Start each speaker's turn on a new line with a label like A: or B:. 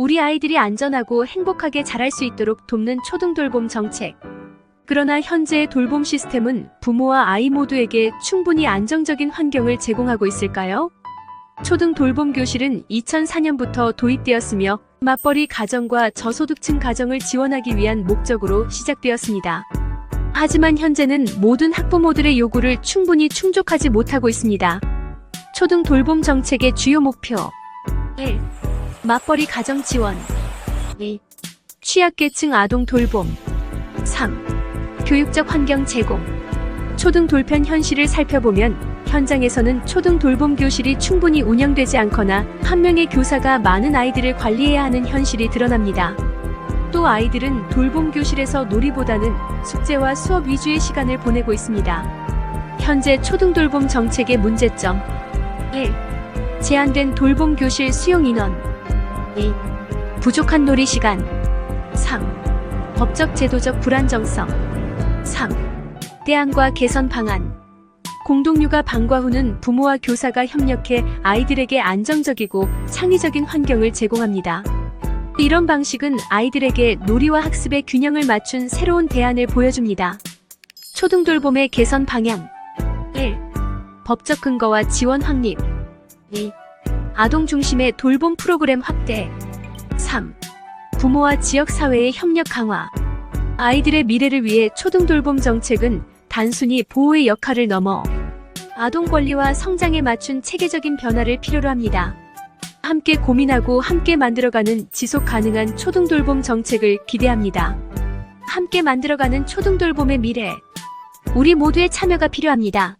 A: 우리 아이들이 안전하고 행복하게 자랄 수 있도록 돕는 초등돌봄 정책. 그러나 현재의 돌봄 시스템은 부모와 아이 모두에게 충분히 안정적인 환경을 제공하고 있을까요? 초등 돌봄 교실은 2004년부터 도입되었으며 맞벌이 가정과 저소득층 가정을 지원하기 위한 목적으로 시작되었습니다. 하지만 현재는 모든 학부모들의 요구를 충분히 충족하지 못하고 있습니다. 초등 돌봄 정책의 주요 목표 1. 맞벌이 가정 지원 2. 취약계층 아동 돌봄 3. 교육적 환경 제공 초등 돌편 현실을 살펴보면 현장에서는 초등 돌봄 교실이 충분히 운영되지 않거나 한 명의 교사가 많은 아이들을 관리해야 하는 현실이 드러납니다. 또 아이들은 돌봄 교실에서 놀이보다는 숙제와 수업 위주의 시간을 보내고 있습니다. 현재 초등 돌봄 정책의 문제점 1. 제한된 돌봄 교실 수용 인원 2. 부족한 놀이 시간 3. 법적 제도적 불안정성 3. 대안과 개선 방안 공동육아 방과 후는 부모와 교사가 협력해 아이들에게 안정적이고 창의적인 환경을 제공합니다. 이런 방식은 아이들에게 놀이와 학습의 균형을 맞춘 새로운 대안을 보여줍니다. 초등돌봄의 개선 방향 1. 법적 근거와 지원 확립 2. 아동 중심의 돌봄 프로그램 확대 3. 부모와 지역사회의 협력 강화 아이들의 미래를 위해 초등돌봄 정책은 단순히 보호의 역할을 넘어 아동 권리와 성장에 맞춘 체계적인 변화를 필요로 합니다. 함께 고민하고 함께 만들어가는 지속 가능한 초등돌봄 정책을 기대합니다. 함께 만들어가는 초등돌봄의 미래. 우리 모두의 참여가 필요합니다.